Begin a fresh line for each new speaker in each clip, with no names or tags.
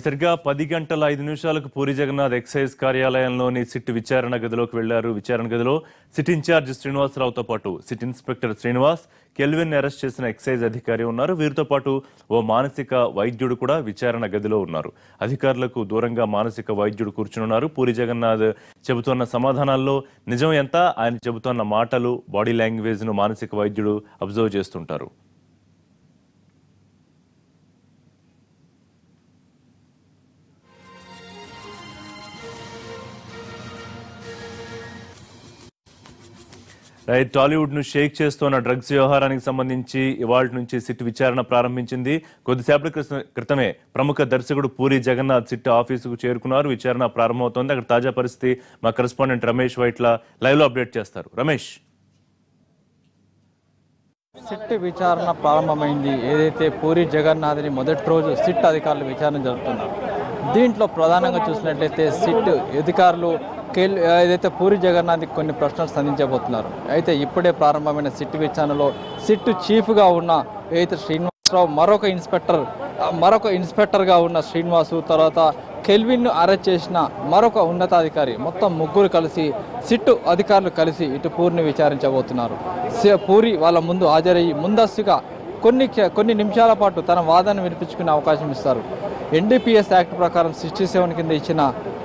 సరిగ్గా పది గంటల ఐదు నిమిషాలకు పూరి జగన్నాథ్ ఎక్సైజ్ కార్యాలయంలోని సిట్ విచారణ గదిలోకి వెళ్ళారు. విచారణ గదిలో సిట్ ఇన్ఛార్జ్ శ్రీనివాసరావుతో పాటు SIT inspector Srinivas Kelvin arrest చేసిన ఎక్సైజ్ అధికారి ఉన్నారు. వీరితో పాటు ఓ మానసిక వైద్యుడు కూడా విచారణ గదిలో ఉన్నారు. అధికారులకు దూరంగా మానసిక వైద్యుడు కూర్చునున్నారు. పూరి జగన్నాథ్ చెబుతున్న సమాధానాల్లో నిజం ఎంత? ఆయన చెబుతున్న మాటలు బాడీ లాంగ్వేజ్ను మానసిక వైద్యుడు అబ్జర్వ్ చేస్తుంటారు. రైట్ టాలీవుడ్ను షేక్ చేస్తున్న డ్రగ్స్ వ్యవహారానికి సంబంధించి ఇవాళ నుంచి సిట్ విచారణ ప్రారంభించింది. కొద్దిసేపటి క్రితమే ప్రముఖ దర్శకుడు పూరి జగన్నాథ్ సిట్ ఆఫీసుకు చేరుకున్నారు. విచారణ ప్రారంభమవుతోంది. అక్కడ తాజా పరిస్థితి మా కరెస్పాండెంట్ రమేష్ వైట్ల లైవ్లో అప్డేట్ చేస్తారు. రమేష్.
సిట్ విచారణ ప్రారంభమైంది. ఏదైతే పూరి జగన్నాథ్ని మొదటి రోజు సిట్ అధికారులు విచారణ జరుపుతున్నారు. దీంట్లో ప్రధానంగా చూసినట్లయితే సిట్ అధికారులు కేల్ ఏదైతే పూరి జగన్నాథ్కి కొన్ని ప్రశ్నలు సంధించబోతున్నారు. అయితే ఇప్పుడే ప్రారంభమైన సిట్ విచారణలో సిట్ చీఫ్గా ఉన్న ఏదైతే శ్రీనివాసరావు మరొక ఇన్స్పెక్టర్ మరొక ఇన్స్పెక్టర్గా ఉన్న శ్రీనివాసు తర్వాత కెల్విన్ను అరెస్ట్ చేసిన మరొక ఉన్నతాధికారి మొత్తం ముగ్గురు కలిసి సిట్టు అధికారులు కలిసి ఇటు పూరిని విచారించబోతున్నారు. పూరి వాళ్ళ ముందు హాజరయ్యి ముందస్తుగా కొన్ని కొన్ని నిమిషాల పాటు తన వాదన వినిపించుకునే అవకాశం ఇస్తారు. ఎన్డీపీఎస్ యాక్ట్ ప్రకారం సిక్స్టీ సెవెన్ కింద ఇచ్చిన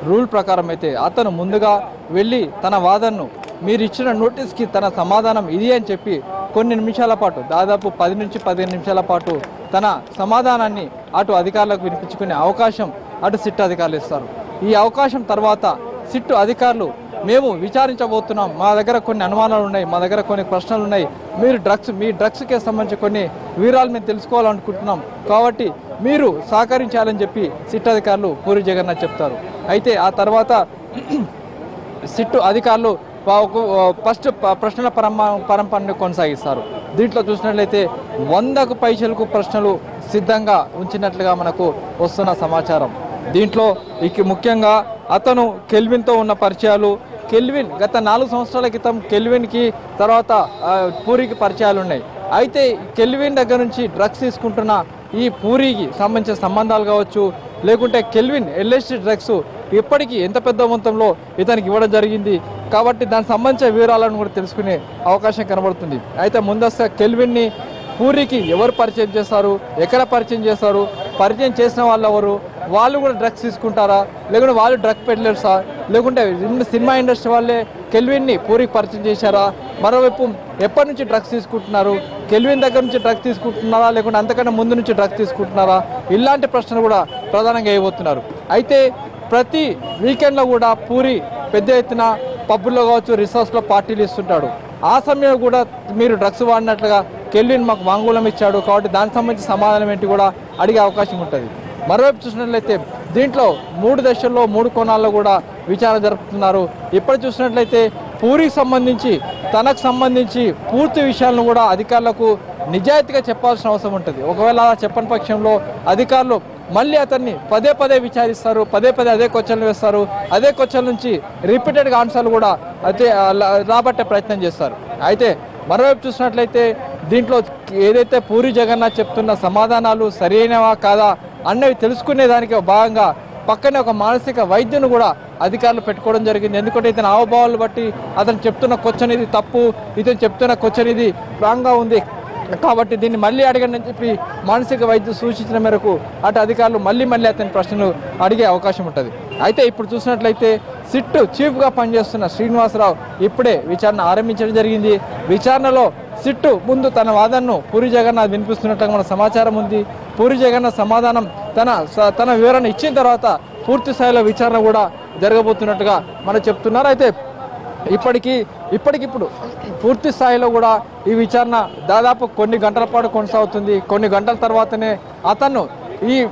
రూల్ ప్రకారం అయితే అతను ముందుగా వెళ్ళి తన వాదనను మీరు ఇచ్చిన నోటీస్కి తన సమాధానం ఇది అని చెప్పి కొన్ని నిమిషాల పాటు దాదాపు పది నుంచి పదిహేను నిమిషాల పాటు తన సమాధానాన్ని అటు అధికారులకు వినిపించుకునే అవకాశం అటు సిట్ అధికారులు ఇస్తారు. ఈ అవకాశం తర్వాత సిట్టు అధికారులు మేము విచారించబోతున్నాం. మా దగ్గర కొన్ని అనుమానాలు ఉన్నాయి మా దగ్గర కొన్ని ప్రశ్నలు ఉన్నాయి. మీరు డ్రగ్స్ మీ డ్రగ్స్కే సంబంధించి కొన్ని వివరాలు మేము తెలుసుకోవాలనుకుంటున్నాం. కాబట్టి మీరు సహకరించాలని చెప్పి సిట్ అధికారులు పూరి జగన్నాథ్ చెప్తారు. అయితే ఆ తర్వాత సిట్టు అధికారులు ఫస్ట్ ప్రశ్నల పరంప పరంపరని కొనసాగిస్తారు. దీంట్లో చూసినట్లయితే వందకు పైసలకు ప్రశ్నలు సిద్ధంగా ఉంచినట్లుగా మనకు వస్తున్న సమాచారం. దీంట్లో ఇక ముఖ్యంగా అతను కెల్విన్తో ఉన్న పరిచయాలు కెల్విన్ గత నాలుగు సంవత్సరాల క్రితం కెల్విన్కి తర్వాత పూరికి పరిచయాలు ఉన్నాయి. అయితే కెల్విన్ దగ్గర నుంచి డ్రగ్స్ తీసుకుంటున్న ఈ పూరికి సంబంధించిన సంబంధాలు కావచ్చు లేకుంటే కెల్విన్ ఎల్ఎస్టీ డ్రగ్స్ ఇప్పటికీ ఎంత పెద్ద మొత్తంలో ఇతనికి ఇవ్వడం జరిగింది కాబట్టి దానికి సంబంధించిన వివరాలను కూడా తెలుసుకునే అవకాశం కనబడుతుంది. అయితే ముందస్తుగా కెల్విన్ని పూరికి ఎవరు పరిచయం చేస్తారు ఎక్కడ పరిచయం చేస్తారు పరిచయం చేసిన వాళ్ళు ఎవరు వాళ్ళు కూడా డ్రగ్స్ తీసుకుంటారా? లేకుంటే వాళ్ళు డ్రగ్ పెడ్లర్సా లేకుంటే సినిమా ఇండస్ట్రీ వాళ్ళే కెల్విన్ని పూరికి పరిచయం చేశారా? మరోవైపు ఎప్పటి నుంచి డ్రగ్స్ తీసుకుంటున్నారు? కెల్విన్ దగ్గర నుంచి డ్రగ్స్ తీసుకుంటున్నారా? లేకుంటే అంతకన్నా ముందు నుంచి డ్రగ్స్ తీసుకుంటున్నారా? ఇలాంటి ప్రశ్నలు కూడా ప్రధానంగా వేయబోతున్నారు. అయితే ప్రతి వీకెండ్లో కూడా పూరి పెద్ద ఎత్తున పబ్బుల్లో కావచ్చు రిసార్ట్స్లో పార్టీలు ఇస్తుంటాడు. ఆ సమయంలో కూడా మీరు డ్రగ్స్ వాడినట్లుగా కెల్విన్ మాకు వాంగ్మూలం ఇచ్చాడు. కాబట్టి దానికి సంబంధించి సమాధానం ఏంటి కూడా అడిగే అవకాశం ఉంటుంది. మరోవైపు చూసినట్లయితే దీంట్లో మూడు దశల్లో మూడు కోణాల్లో కూడా విచారణ జరుపుతున్నారు. ఇప్పుడు చూసినట్లయితే పూరికి సంబంధించి తనకు సంబంధించి పూర్తి విషయాలను కూడా అధికారులకు నిజాయితీగా చెప్పాల్సిన అవసరం ఉంటుంది. ఒకవేళ అలా చెప్పని పక్షంలో అధికారులు మళ్ళీ అతన్ని పదే పదే విచారిస్తారు పదే పదే అదే క్వశ్చన్లు వేస్తారు అదే క్వశ్చన్ నుంచి రిపీటెడ్గా ఆన్సర్లు కూడా అదే రాబట్టే ప్రయత్నం చేస్తారు. అయితే మరోవైపు చూసినట్లయితే దీంట్లో ఏదైతే పూరి జగన్నాథ్ చెప్తున్న సమాధానాలు సరైనవా కాదా అన్నవి తెలుసుకునే దానికి భాగంగా పక్కనే ఒక మానసిక వైద్యుని కూడా అధికారులు పెట్టుకోవడం జరిగింది. ఎందుకంటే ఇతని ఆవభావాలు బట్టి అతను చెప్తున్న క్వశ్చన్ ఇది తప్పు ఇతను చెప్తున్న క్వశ్చన్ ఇది రాంగ్గా ఉంది. కాబట్టి దీన్ని మళ్ళీ అడగండి అని చెప్పి మానసిక వైద్యులు సూచించిన మేరకు అటు అధికారులు మళ్ళీ మళ్ళీ అతని ప్రశ్నలు అడిగే అవకాశం ఉంటుంది. అయితే ఇప్పుడు చూసినట్లయితే సిట్ చీఫ్గా పనిచేస్తున్న శ్రీనివాసరావు ఇప్పుడే విచారణ ఆరంభించడం జరిగింది. విచారణలో సిట్టు ముందు తన వాదనను పూరి జగన్నాథ్ వినిపిస్తున్నట్టుగా మన సమాచారం ఉంది. పూరి జగన్నాథ్ సమాధానం తన స- తన వివరణ ఇచ్చిన తర్వాత పూర్తి స్థాయిలో విచారణ కూడా జరగబోతున్నట్టుగా మనం చెప్తున్నారు. అయితే ఇప్పటికీ ఇప్పటికిప్పుడు పూర్తి స్థాయిలో కూడా ఈ విచారణ దాదాపు కొన్ని గంటల పాటు కొనసాగుతుంది. కొన్ని గంటల తర్వాతనే అతను ఈ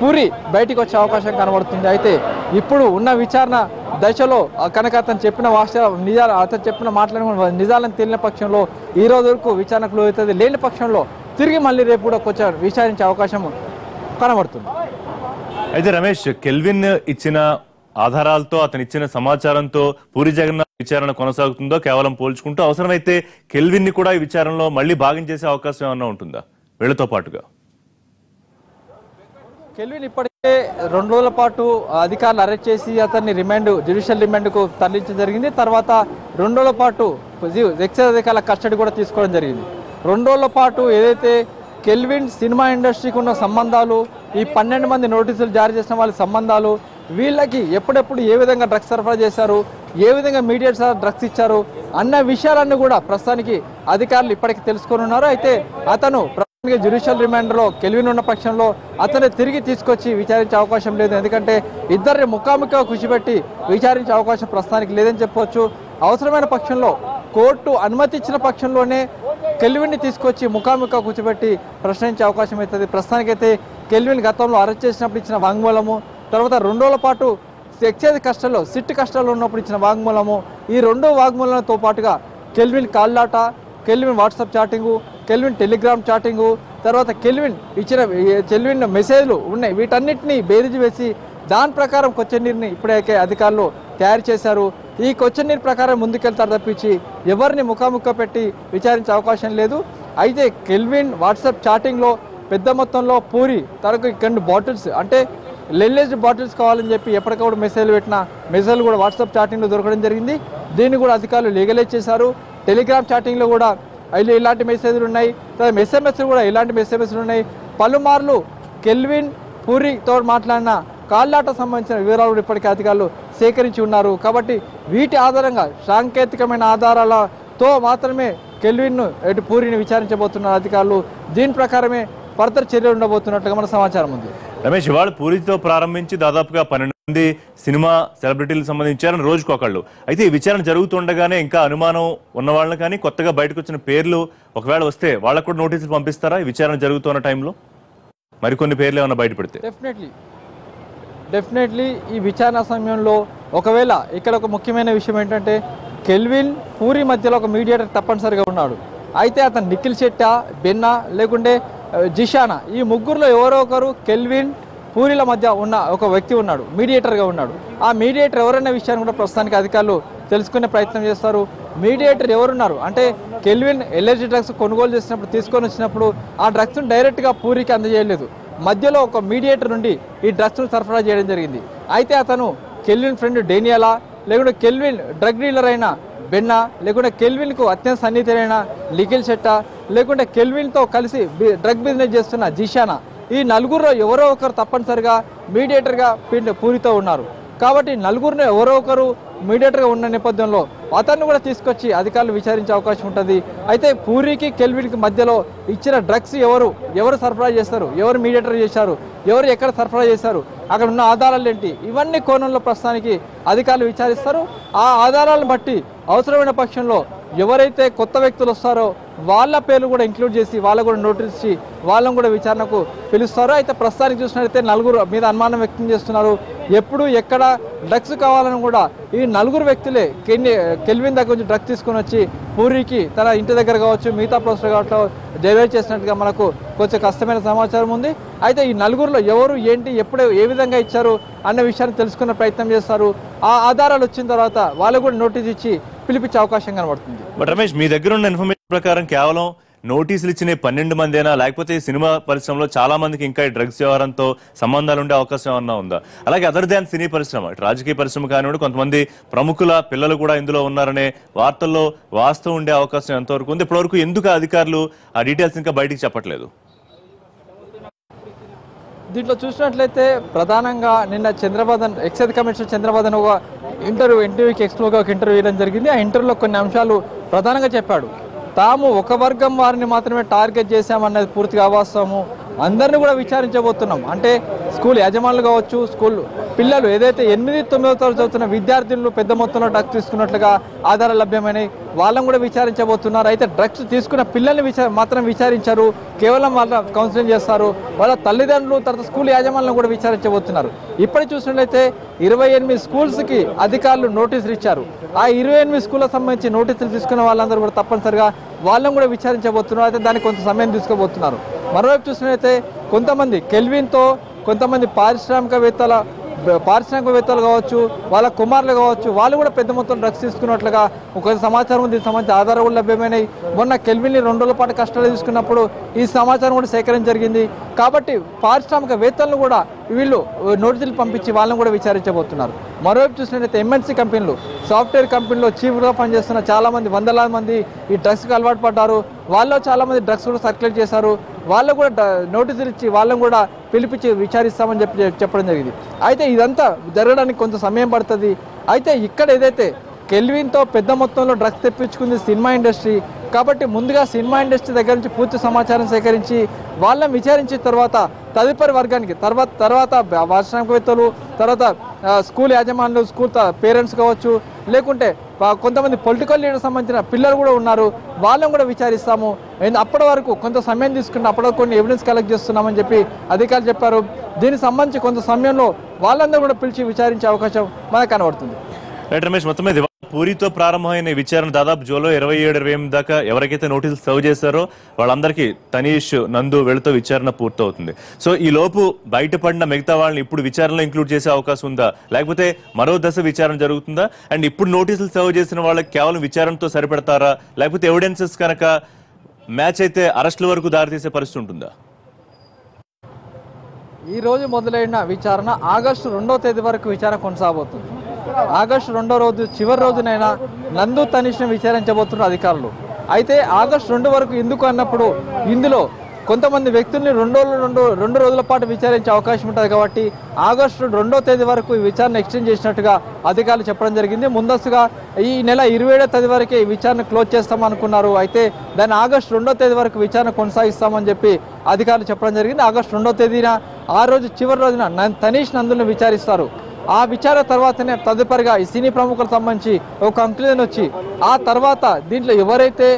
పూరి బయటికి వచ్చే అవకాశం కనబడుతుంది. అయితే ఇప్పుడు ఉన్న విచారణ దశలో కనుక అతను చెప్పిన వాస్తవ నిజాలు అతను చెప్పిన మాట్లాడిన నిజాలను తెలియని పక్షంలో ఈ రోజు వరకు విచారణకు అవుతుంది లేని పక్షంలో తిరిగి మళ్ళీ రేపు కూడా కొంచెం విచారించే అవకాశం కనబడుతుంది.
అయితే రమేష్ కెల్విన్ ఇచ్చిన ఆధారాలతో అతను ఇచ్చిన సమాచారంతో పూరి జగన్నాథ్ విచారణ కొనసాగుతుందో కేవలం పోల్చుకుంటూ అవసరమైతే కెల్విన్ని కూడా ఈ విచారణలో మళ్ళీ భాగం చేసే అవకాశం ఏమన్నా ఉంటుందా? వీళ్ళతో పాటుగా.
కెల్విన్ ఇప్పటికే రెండు రోజుల పాటు అధికారులు అరెస్ట్ చేసి అతన్ని రిమాండ్ జ్యుడిషియల్ రిమాండ్కు తరలించడం జరిగింది. తర్వాత రెండు రోజుల పాటు ఎక్సైజ్ అధికారుల కస్టడీ కూడా తీసుకోవడం జరిగింది. రెండు రోజుల పాటు ఏదైతే కెల్విన్ సినిమా ఇండస్ట్రీకి ఉన్న సంబంధాలు ఈ పన్నెండు మంది నోటీసులు జారీ చేసిన వాళ్ళ సంబంధాలు వీళ్ళకి ఎప్పుడెప్పుడు ఏ విధంగా డ్రగ్స్ సరఫరా చేశారు ఏ విధంగా మీడియట్స్ డ్రగ్స్ ఇచ్చారు అన్న విషయాలన్నీ కూడా ప్రస్తుతానికి అధికారులు ఇప్పటికి తెలుసుకొని ఉన్నారు. అయితే అతను జ్యుడిషియల్ రిమాండ్లో కెలివిన్ ఉన్న పక్షంలో అతన్ని తిరిగి తీసుకొచ్చి విచారించే అవకాశం లేదు. ఎందుకంటే ఇద్దరిని ముఖాముఖిగా కూర్చోబెట్టి విచారించే అవకాశం ప్రస్తుతానికి లేదని చెప్పొచ్చు. అవసరమైన పక్షంలో కోర్టు అనుమతి ఇచ్చిన పక్షంలోనే కెల్విన్ని తీసుకొచ్చి ముఖాముఖిగా కూర్చోబెట్టి ప్రశ్నించే అవకాశం అవుతుంది ప్రస్తుతానికైతే కెల్విన్ గతంలో అరెస్ట్ చేసినప్పుడు ఇచ్చిన వాంగ్మూలము తర్వాత రెండు రోజుల పాటు ఎక్సైజ్ కష్టాల్లో సిట్ కష్టాల్లో ఉన్నప్పుడు ఇచ్చిన వాంగ్మూలము ఈ రెండు వాంగ్మూలంతో పాటుగా Kelvin కాల్లాట Kelvin WhatsApp chatting Kelvin Telegram chatting తర్వాత కెల్విన్ ఇచ్చిన కెల్విన్ మెసేజ్లు ఉన్నాయి. వీటన్నిటిని బేరీజు వేసి దాని ప్రకారం క్వశ్చన్ నీరుని ఇప్పుడైతే అధికారులు తయారు చేశారు. ఈ క్వశ్చన్ నీరు ప్రకారం ముందుకెళ్తారు తప్పించి ఎవరిని ముఖాముఖ పెట్టి విచారించే అవకాశం లేదు. అయితే కెల్విన్ వాట్సాప్ చాటింగ్లో పెద్ద మొత్తంలో పూరి తనకు కొన్ని బాటిల్స్ అంటే లెల్లేజ్ బాటిల్స్ కావాలని చెప్పి ఎప్పటికప్పుడు మెసేజ్లు పెట్టిన మెసేజ్లు కూడా వాట్సాప్ చాటింగ్లో దొరకడం జరిగింది. దీన్ని కూడా అధికారులు లీగలైజ్ చేశారు. టెలిగ్రామ్ చాటింగ్లో కూడా ఇలా ఇలాంటి మెసేజ్లు ఉన్నాయి. తర్వాత ఎస్ఎంఎస్లు కూడా ఇలాంటి ఎస్ఎంఎస్లు ఉన్నాయి. పలుమార్లు కెల్విన్ పూరితో మాట్లాడిన కాళ్ళాట సంబంధించిన వివరాలు కూడా ఇప్పటికే అధికారులు సేకరించి ఉన్నారు. కాబట్టి వీటి ఆధారంగా సాంకేతికమైన ఆధారాలతో మాత్రమే కెల్విన్ను ఎటు పూరిని విచారించబోతున్నారు అధికారులు. దీని ప్రకారమే ఫర్దర్ చర్యలు ఉండబోతున్నట్లుగా మన సమాచారం ఉంది.
రమేష్ ఇవాళ పూరితో ప్రారంభించి దాదాపుగా పన్నెండు మంది సినిమా సెలబ్రిటీలకు సంబంధించారని రోజుకు ఒకళ్ళు అయితే ఈ విచారణ జరుగుతుండగానే ఇంకా అనుమానం ఉన్న వాళ్ళని కానీ కొత్తగా బయటకు వచ్చిన పేర్లు ఒకవేళ వస్తే వాళ్ళకు కూడా నోటీసులు పంపిస్తారా ఈ విచారణ జరుగుతున్న టైంలో? మరికొన్ని పేర్లు ఏమైనా బయటపడితే.
డెఫినెట్లీ. డెఫినెట్లీ ఈ విచారణ సమయంలో ఒకవేళ ఇక్కడ ఒక ముఖ్యమైన విషయం ఏంటంటే కెల్విన్ పూరి మధ్యలో ఒక మీడియేటర్ తప్పనిసరిగా ఉన్నాడు. అయితే అతను నిఖిల్ శెట్ట బెన్నా లేకుంటే జిషానా ఈ ముగ్గురులో ఎవరో ఒకరు కెల్విన్ పూరిల మధ్య ఉన్న ఒక వ్యక్తి ఉన్నాడు మీడియేటర్గా ఉన్నాడు. ఆ మీడియేటర్ ఎవరన్న విషయాన్ని కూడా ప్రస్తుతానికి అధికారులు తెలుసుకునే ప్రయత్నం చేస్తారు. మీడియేటర్ ఎవరున్నారు? అంటే కెల్విన్ ఎల్ఎర్జీ డ్రగ్స్ కొనుగోలు చేసినప్పుడు తీసుకొని వచ్చినప్పుడు ఆ డ్రగ్స్ను డైరెక్ట్గా పూరికి అందజేయలేదు. మధ్యలో ఒక మీడియేటర్ నుండి ఈ డ్రగ్స్ను సరఫరా చేయడం జరిగింది. అయితే అతను కెల్విన్ ఫ్రెండ్ డేనియాలా లేకుంటే కెల్విన్ డ్రగ్ డీలర్ అయిన బెన్నా లేకుంటే కెల్విన్కు అత్యంత సన్నిహితులైన లిఖిల్ శెట్టా లేకుంటే కెల్విన్తో కలిసి డ్రగ్ బిజినెస్ చేస్తున్న జిషానా ఈ నలుగురులో ఎవరో ఒకరు తప్పనిసరిగా మీడియేటర్గా పిండి పూరితో ఉన్నారు. కాబట్టి నలుగురిని ఎవరో ఒకరు మీడియేటర్గా ఉన్న నేపథ్యంలో అతన్ని కూడా తీసుకొచ్చి అధికారులు విచారించే అవకాశం ఉంటుంది. అయితే పూరికి కెల్విన్కి మధ్యలో ఇచ్చిన డ్రగ్స్ ఎవరు? ఎవరు సరఫరా చేస్తారు? ఎవరు మీడియేటర్ చేశారు? ఎవరు ఎక్కడ సరఫరా చేశారు? అక్కడ ఉన్న ఆధారాలు ఏంటి? ఇవన్నీ కోణంలో ప్రస్తుతానికి అధికారులు విచారిస్తారు. ఆ ఆధారాలను బట్టి అవసరమైన పక్షంలో ఎవరైతే కొత్త వ్యక్తులు వస్తారో వాళ్ళ పేర్లు కూడా ఇంక్లూడ్ చేసి వాళ్ళకు కూడా నోటీస్ ఇచ్చి వాళ్ళని కూడా విచారణకు పిలుస్తారు అయితే ప్రస్తుతానికి చూసినట్లయితే నలుగురు మీద అనుమానం వ్యక్తం చేస్తున్నారు. ఎప్పుడు ఎక్కడ డ్రగ్స్ కావాలని కూడా ఈ నలుగురు వ్యక్తులే కెన్ని కెల్విన్ దగ్గర నుంచి డ్రగ్స్ తీసుకొని వచ్చి పూరికి తన ఇంటి దగ్గర కావచ్చు మిగతా ప్రోస్టర్ కావచ్చు డెలివరీ చేసినట్టుగా మనకు కొంచెం కష్టమైన సమాచారం ఉంది. అయితే ఈ నలుగురిలో ఎవరు ఏంటి ఎప్పుడు ఏ విధంగా ఇచ్చారు అన్న విషయాన్ని తెలుసుకునే ప్రయత్నం చేస్తారు. ఆ ఆధారాలు వచ్చిన తర్వాత వాళ్ళకు కూడా నోటీస్ ఇచ్చి పిలిపించే అవకాశం కనబడుతుంది.
బట్ రమేష్ మీ దగ్గర ఉన్న ఇన్ఫర్మేషన్ ప్రకారం కేవలం నోటీసులు ఇచ్చిన పన్నెండు మందేనా? లేకపోతే ఈ సినిమా పరిశ్రమలో చాలా మందికి ఇంకా డ్రగ్స్ వ్యవహారంతో సంబంధాలు ఉండే అవకాశం ఏమన్నా ఉందా? అలాగే అదర్ దాన్ సినీ పరిశ్రమ రాజకీయ పరిశ్రమ కానివ్వండి కొంతమంది ప్రముఖుల పిల్లలు కూడా ఇందులో ఉన్నారనే వార్తల్లో వాస్తవం ఉండే అవకాశం ఎంతవరకు ఉంది? ఇప్పటివరకు ఎందుకు అధికారులు ఆ డీటెయిల్స్ ఇంకా బయటికి చెప్పట్లేదు?
దీంట్లో చూసినట్లయితే ప్రధానంగా నిన్న చంద్రబాదన్ ఎక్సైజ్ కమిషనర్ చంద్రబాదన్ ఒక ఇంటర్వ్యూ ఎన్టీవీకి ఎక్స్ప్లోగా ఒక ఇంటర్వ్యూ ఇవ్వడం జరిగింది. ఆ ఇంటర్వ్యూలో కొన్ని అంశాలు ప్రధానంగా చెప్పాడు. తాము ఒక వర్గం వారిని మాత్రమే టార్గెట్ చేశామన్నది పూర్తిగా అవాస్తవము. అందరిని కూడా విచారించబోతున్నాం. అంటే స్కూల్ యజమానులు కావచ్చు స్కూల్ పిల్లలు ఏదైతే ఎనిమిది తొమ్మిదో తరగతి చదువుతున్న విద్యార్థులు పెద్ద మొత్తంలో డ్రగ్స్ తీసుకున్నట్లుగా ఆధారాలు లభ్యమైనవి వాళ్ళని కూడా విచారించబోతున్నారు. అయితే డ్రగ్స్ తీసుకున్న పిల్లల్ని విచార మాత్రం విచారించారు. కేవలం వాళ్ళ కౌన్సిలింగ్ చేస్తారు. వాళ్ళ తల్లిదండ్రులు తర్వాత స్కూల్ యాజమాన్యం కూడా విచారించబోతున్నారు. ఇప్పటి చూసినట్లయితే ఇరవై ఎనిమిది స్కూల్స్కి అధికారులు నోటీసులు ఇచ్చారు. ఆ ఇరవై ఎనిమిది స్కూళ్ళకి సంబంధించి నోటీసులు తీసుకున్న వాళ్ళందరూ కూడా తప్పనిసరిగా వాళ్ళని కూడా విచారించబోతున్నారు. అయితే దానికి కొంత సమయం తీసుకోబోతున్నారు. మరోవైపు చూసినట్లయితే కొంతమంది కెల్విన్తో కొంతమంది పారిశ్రామికవేత్తల పారిశ్రామికవేత్తలు కావచ్చు వాళ్ళ కుమారులు కావచ్చు వాళ్ళు కూడా పెద్ద మొత్తం డ్రగ్స్ తీసుకున్నట్లుగా ఒక సమాచారం దీనికి సంబంధించి ఆధారాలు కూడా లభ్యమైనవి. మొన్న కెల్విన్ని రెండు రోజుల పాటు కష్టాలు తీసుకున్నప్పుడు ఈ సమాచారం కూడా సేకరణ జరిగింది. కాబట్టి పారిశ్రామికవేత్తలను కూడా వీళ్ళు నోటీసులు పంపించి వాళ్ళని కూడా విచారించబోతున్నారు. మరోవైపు చూసినట్లయితే ఎంఎన్సీ కంపెనీలు సాఫ్ట్వేర్ కంపెనీలో చీఫ్గా పనిచేస్తున్న చాలామంది వందలాది మంది ఈ డ్రగ్స్కి అలవాటు పడ్డారు. వాళ్ళు చాలామంది డ్రగ్స్ కూడా సర్క్యులేట్ చేశారు. వాళ్ళకు కూడా నోటీసులు ఇచ్చి వాళ్ళని కూడా పిలిపించి విచారిస్తామని చెప్పి చెప్పడం జరిగింది. అయితే ఇదంతా జరగడానికి కొంత సమయం పడుతుంది. అయితే ఇక్కడ ఏదైతే కెల్విన్తో పెద్ద మొత్తంలో డ్రగ్స్ తెప్పించుకుంది సినిమా ఇండస్ట్రీ. కాబట్టి ముందుగా సినిమా ఇండస్ట్రీ దగ్గర నుంచి పూర్తి సమాచారం సేకరించి వాళ్ళని విచారించిన తర్వాత తదుపరి వర్గానికి తర్వాత తర్వాత పారిశ్రామికవేత్తలు తర్వాత స్కూల్ యాజమాన్యులు స్కూల్ పేరెంట్స్ కావచ్చు లేకుంటే కొంతమంది పొలిటికల్ లీడర్ సంబంధించిన పిల్లలు కూడా ఉన్నారు. వాళ్ళని కూడా విచారిస్తాము. అప్పటి వరకు కొంత సమయం తీసుకుని అప్పటి కొన్ని ఎవిడెన్స్ కలెక్ట్ చేస్తున్నామని చెప్పి అధికారులు చెప్పారు. దీనికి సంబంధించి కొంత సమయంలో వాళ్ళందరూ కూడా పిలిచి విచారించే అవకాశం మనకు కనబడుతుంది.
రైట్ రమేష్ మొత్తం పూరితో ప్రారంభమైన విచారణ దాదాపు జూలో ఇరవై ఏడు ఇరవై ఎనిమిది దాకా ఎవరికైతే నోటీసులు సర్వ్ చేశారో వాళ్ళందరికీ తనీష్ నందు వెళుతూ విచారణ పూర్తవుతుంది. సో ఈ లోపు బయటపడిన మిగతా వాళ్ళని ఇప్పుడు విచారణలో ఇంక్లూడ్ చేసే అవకాశం ఉందా? లేకపోతే మరో దశ విచారణ జరుగుతుందా? అండ్ ఇప్పుడు నోటీసులు సర్వ్ చేసిన వాళ్ళకి కేవలం విచారణతో సరిపెడతారా? లేకపోతే ఎవిడెన్సెస్ కనుక మ్యాచ్ అయితే అరెస్టుల వరకు దారితీసే పరిస్థితి ఉంటుందా?
ఈ రోజు మొదలైన విచారణ ఆగస్టు రెండో తేదీ వరకు విచారణ కొనసాగుతుంది. ఆగస్టు రెండో రోజు చివరి రోజునైనా నందు తనిష్ని విచారించబోతున్నారు అధికారులు. అయితే ఆగస్టు రెండు వరకు ఎందుకు అన్నప్పుడు ఇందులో కొంతమంది వ్యక్తుల్ని రెండు రోజులు రెండు రెండు రోజుల పాటు విచారించే అవకాశం ఉంటుంది కాబట్టి ఆగస్టు రెండో తేదీ వరకు ఈ విచారణ ఎక్స్టెండ్ చేసినట్టుగా అధికారులు చెప్పడం జరిగింది. ముందస్తుగా ఈ నెల ఇరవై ఏడో తేదీ వరకే ఈ విచారణ క్లోజ్ చేస్తామనుకున్నారు అయితే దాన్ని ఆగస్టు రెండో తేదీ వరకు విచారణ కొనసాగిస్తామని చెప్పి అధికారులు చెప్పడం జరిగింది. ఆగస్టు రెండో తేదీన ఆ రోజు చివరి రోజున తనీష్ నందులను విచారిస్తారు. ఆ విచారణ తర్వాతనే తదుపరిగా ఈ సినీ ప్రముఖులకు సంబంధించి ఒక కంక్లూజన్ వచ్చి ఆ తర్వాత దీంట్లో ఎవరైతే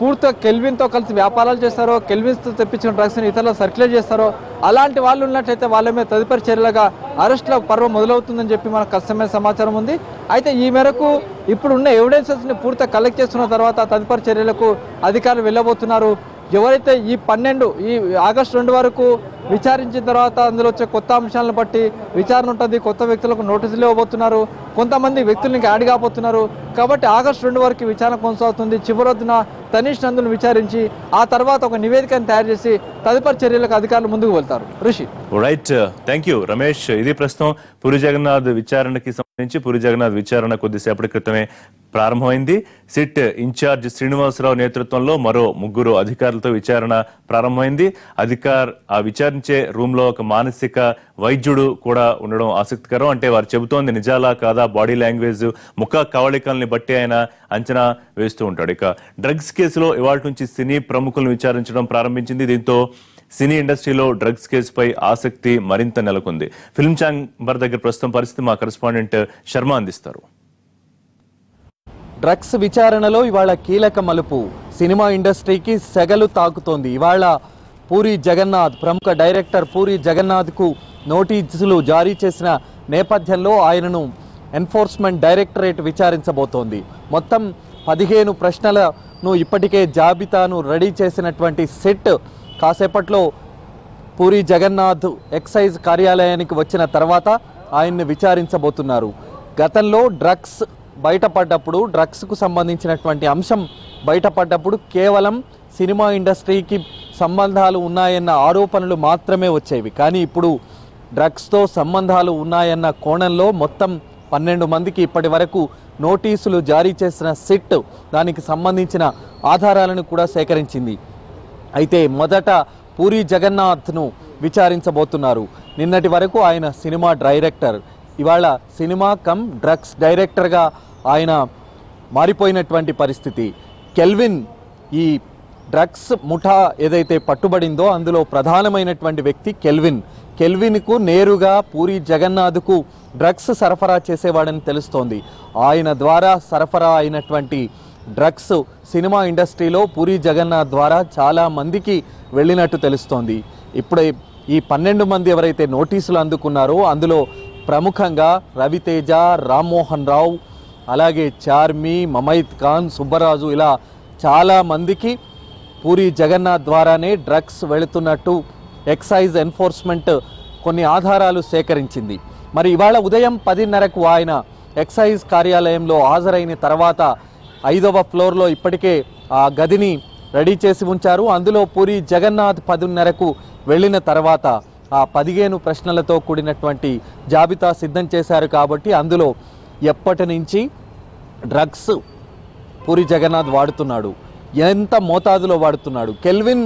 పూర్తిగా కెల్విన్తో కలిసి వ్యాపారాలు చేస్తారో కెల్విన్స్తో తెప్పించిన డ్రగ్స్ని ఇతరులు సర్క్యులేట్ చేస్తారో అలాంటి వాళ్ళు ఉన్నట్లయితే వాళ్ళ మీద తదుపరి చర్యలుగా అరెస్టుల పర్వం మొదలవుతుందని చెప్పి మనకు కష్టమైన సమాచారం ఉంది. అయితే ఈ మేరకు ఇప్పుడున్న ఎవిడెన్సెస్ని పూర్తిగా కలెక్ట్ చేస్తున్న తర్వాత తదుపరి చర్యలకు అధికారులు వెళ్ళబోతున్నారు. ఎవరైతే ఈ పన్నెండు ఈ ఆగస్టు రెండు వరకు విచారించిన తర్వాత అందులో వచ్చే కొత్త అంశాలను బట్టి విచారణ ఉంటుంది. కొత్త వ్యక్తులకు నోటీసులు ఇవ్వబోతున్నారు. కొంతమంది వ్యక్తులు యాడ్ కాబోతున్నారు కాబట్టి ఆగస్టు రెండు వరకు విచారణ కొనసాగుతుంది. చివరొద్దున తనీష్ నందును విచారించి ఆ తర్వాత ఒక నివేదికను తయారు చేసి తదుపరి చర్యలకు అధికారులు ముందుకు వెళ్తారు. ఋషి.
రైట్ థ్యాంక్ యూ రమేష్ ఇది ప్రస్తుతం పూరి జగన్నాథ్ విచారణకి సంబంధించి పూరి జగన్నాథ్ విచారణ కొద్దిసేపటి క్రితమే ప్రారంభమైంది. సిట్ ఇన్ఛార్జ్ శ్రీనివాసరావు నేతృత్వంలో మరో ముగ్గురు అధికారులతో విచారణ ప్రారంభమైంది. అధికార్ ఆ విచారించే రూమ్లో ఒక మానసిక వైద్యుడు కూడా ఉండడం ఆసక్తికరం. అంటే వారు చెబుతోంది నిజాలా కాదా? బాడీ లాంగ్వేజ్ ముఖ కవళికల్ని బట్టి ఆయన అంచనా వేస్తూ ఉంటాడు. ఇక డ్రగ్స్ కేసులో ఇవాళ నుంచి సినీ ప్రముఖులను విచారించడం ప్రారంభించింది. దీంతో సినీ ఇండస్ట్రీలో డ్రగ్స్ కేసుపై ఆసక్తి మరింత నెలకొంది. ఫిల్మ్ ఛాంబర్ దగ్గర ప్రస్తుతం పరిస్థితి మా కరెస్పాండెంట్ శర్మ అందిస్తారు.
డ్రగ్స్ విచారణలో ఇవాళ కీలక మలుపు. సినిమా ఇండస్ట్రీకి సెగలు తాకుతోంది. ఇవాళ పూరి జగన్నాథ్ ప్రముఖ డైరెక్టర్ పూరి జగన్నాథ్కు నోటీసులు జారీ చేసిన నేపథ్యంలో ఆయనను ఎన్ఫోర్స్మెంట్ డైరెక్టరేట్ విచారించబోతోంది. మొత్తం పదిహేను ప్రశ్నలను ఇప్పటికే జాబితాను రెడీ చేసినటువంటి సెట్. కాసేపట్లో పూరి జగన్నాథ్ ఎక్సైజ్ కార్యాలయానికి వచ్చిన తర్వాత ఆయన్ని విచారించబోతున్నారు. గతంలో డ్రగ్స్ బయటపడ్డప్పుడు డ్రగ్స్కు సంబంధించినటువంటి అంశం బయటపడ్డప్పుడు కేవలం సినిమా ఇండస్ట్రీకి సంబంధాలు ఉన్నాయన్న ఆరోపణలు మాత్రమే వచ్చేవి. కానీ ఇప్పుడు డ్రగ్స్తో సంబంధాలు ఉన్నాయన్న కోణంలో మొత్తం పన్నెండు మందికి ఇప్పటి వరకు నోటీసులు జారీ చేసిన సిట్ దానికి సంబంధించిన ఆధారాలను కూడా సేకరించింది. అయితే మొదట పూరి జగన్నాథ్ను విచారించబోతున్నారు. నిన్నటి వరకు ఆయన సినిమా డైరెక్టర్. ఇవాళ సినిమా కమ్ డ్రగ్స్ డైరెక్టర్గా ఆయన మారిపోయినటువంటి పరిస్థితి. కెల్విన్ ఈ డ్రగ్స్ ముఠా ఏదైతే పట్టుబడిందో అందులో ప్రధానమైనటువంటి వ్యక్తి కెల్విన్. కెల్విన్కు నేరుగా పూరి జగన్నాథ్కు డ్రగ్స్ సరఫరా చేసేవాడని తెలుస్తోంది. ఆయన ద్వారా సరఫరా అయినటువంటి డ్రగ్స్ సినిమా ఇండస్ట్రీలో పూరి జగన్నాథ్ ద్వారా చాలా మందికి వెళ్ళినట్టు తెలుస్తోంది. ఇప్పుడు ఈ పన్నెండు మంది ఎవరైతే నోటీసులు అందుకున్నారో అందులో ప్రముఖంగా రవితేజ రామ్మోహన్ రావు అలాగే చార్మి మమైత్ ఖాన్ సుబ్బరాజు ఇలా చాలా మందికి పూరి జగన్నాథ్ ద్వారానే డ్రగ్స్ వెళుతున్నట్టు ఎక్సైజ్ ఎన్ఫోర్స్మెంట్ కొన్ని ఆధారాలు సేకరించింది. మరి ఇవాళ ఉదయం పదిన్నరకు ఆయన ఎక్సైజ్ కార్యాలయంలో హాజరైన తర్వాత ఐదవ ఫ్లోర్లో ఇప్పటికే ఆ గదిని రెడీ చేసి ఉంచారు. అందులో పూరి జగన్నాథ్ పదిన్నరకు వెళ్ళిన తర్వాత ఆ పదిహేను ప్రశ్నలతో కూడినటువంటి జాబితా సిద్ధం చేశారు కాబట్టి అందులో ఎప్పటి నుంచి డ్రగ్స్ పూరి జగన్నాథ్ వాడుతున్నాడు ఎంత మోతాదులో వాడుతున్నాడు. కెల్విన్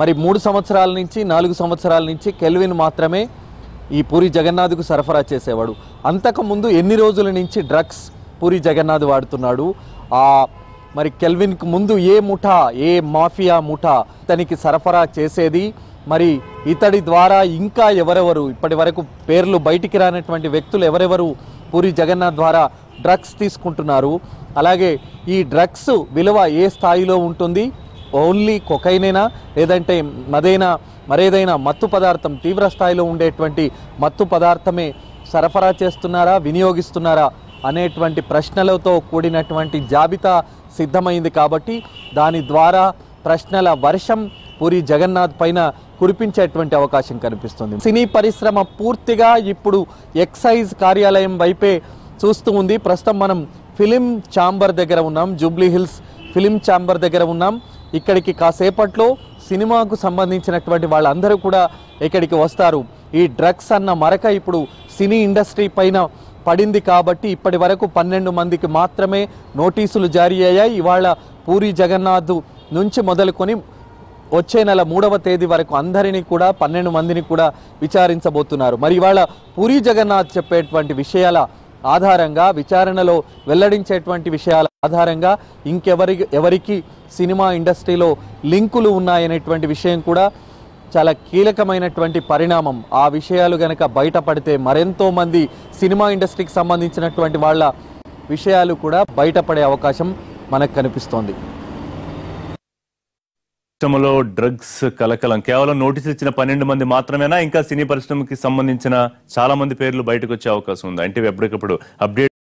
మరి మూడు సంవత్సరాల నుంచి నాలుగు సంవత్సరాల నుంచి కెల్విన్ మాత్రమే ఈ పూరి జగన్నాథ్కు సరఫరా చేసేవాడు. అంతకుముందు ఎన్ని రోజుల నుంచి డ్రగ్స్ పూరి జగన్నాథ్ వాడుతున్నాడు? ఆ మరి కెల్విన్కు ముందు ఏ ముఠా ఏ మాఫియా ముఠా తనకి సరఫరా చేసేది? మరి ఇతడి ద్వారా ఇంకా ఎవరెవరు ఇప్పటి వరకు పేర్లు బయటికి రానటువంటి వ్యక్తులు ఎవరెవరు పూరి జగన్నాథ్ ద్వారా డ్రగ్స్ తీసుకుంటున్నారు? అలాగే ఈ డ్రగ్స్ విలువ ఏ స్థాయిలో ఉంటుంది? ఓన్లీ కొకైనేనా? లేదంటే మదైనా? మరేదైనా మత్తు పదార్థం తీవ్ర స్థాయిలో ఉండేటువంటి మత్తు పదార్థమే సరఫరా చేస్తున్నారా? వినియోగిస్తున్నారా? అనేటువంటి ప్రశ్నలతో కూడినటువంటి జాబితా సిద్ధమైంది కాబట్టి దాని ద్వారా ప్రశ్నల వర్షం పూరి జగన్నాథ్ పైన కురిపించేటువంటి అవకాశం కనిపిస్తుంది. సినీ పరిశ్రమ పూర్తిగా ఇప్పుడు ఎక్సైజ్ కార్యాలయం వైపే చూస్తూ ఉంది. ప్రస్తుతం మనం ఫిలిం ఛాంబర్ దగ్గర ఉన్నాం. జూబ్లీ హిల్స్ ఫిలిం ఛాంబర్ దగ్గర ఉన్నాం. ఇక్కడికి కాసేపట్లో సినిమాకు సంబంధించినటువంటి వాళ్ళందరూ కూడా ఇక్కడికి వస్తారు. ఈ డ్రగ్స్ అన్న మరక ఇప్పుడు సినీ ఇండస్ట్రీ పైన పడింది కాబట్టి ఇప్పటి వరకు పన్నెండు మందికి మాత్రమే నోటీసులు జారీ అయ్యాయి. ఇవాళ పూరి జగన్నాథ్ నుంచి మొదలుకొని వచ్చే నెల మూడవ తేదీ వరకు అందరినీ కూడా పన్నెండు మందిని కూడా విచారించబోతున్నారు. మరి ఇవాళ పూరి జగన్నాథ్ చెప్పేటువంటి విషయాల ఆధారంగా విచారణలో వెల్లడించేటువంటి విషయాల ఆధారంగా ఇంకెవరి ఎవరికి సినిమా ఇండస్ట్రీలో లింకులు ఉన్నాయనేటువంటి విషయం కూడా చాలా కీలకమైనటువంటి పరిణామం. ఆ విషయాలు గనక బయటపడితే మరెంతో మంది సినిమా ఇండస్ట్రీకి సంబంధించినటువంటి వాళ్ళ విషయాలు కూడా బయటపడే అవకాశం మనకు కనిపిస్తోంది.
పరిశ్రమలో డ్రగ్స్ కలకలం. కేవలం నోటీసులు ఇచ్చిన పన్నెండు మంది మాత్రమేనా? ఇంకా సినీ పరిశ్రమకి సంబంధించిన చాలా మంది పేర్లు బయటకు వచ్చే అవకాశం ఉంది. అంటే ఎప్పటికప్పుడు అప్డేట్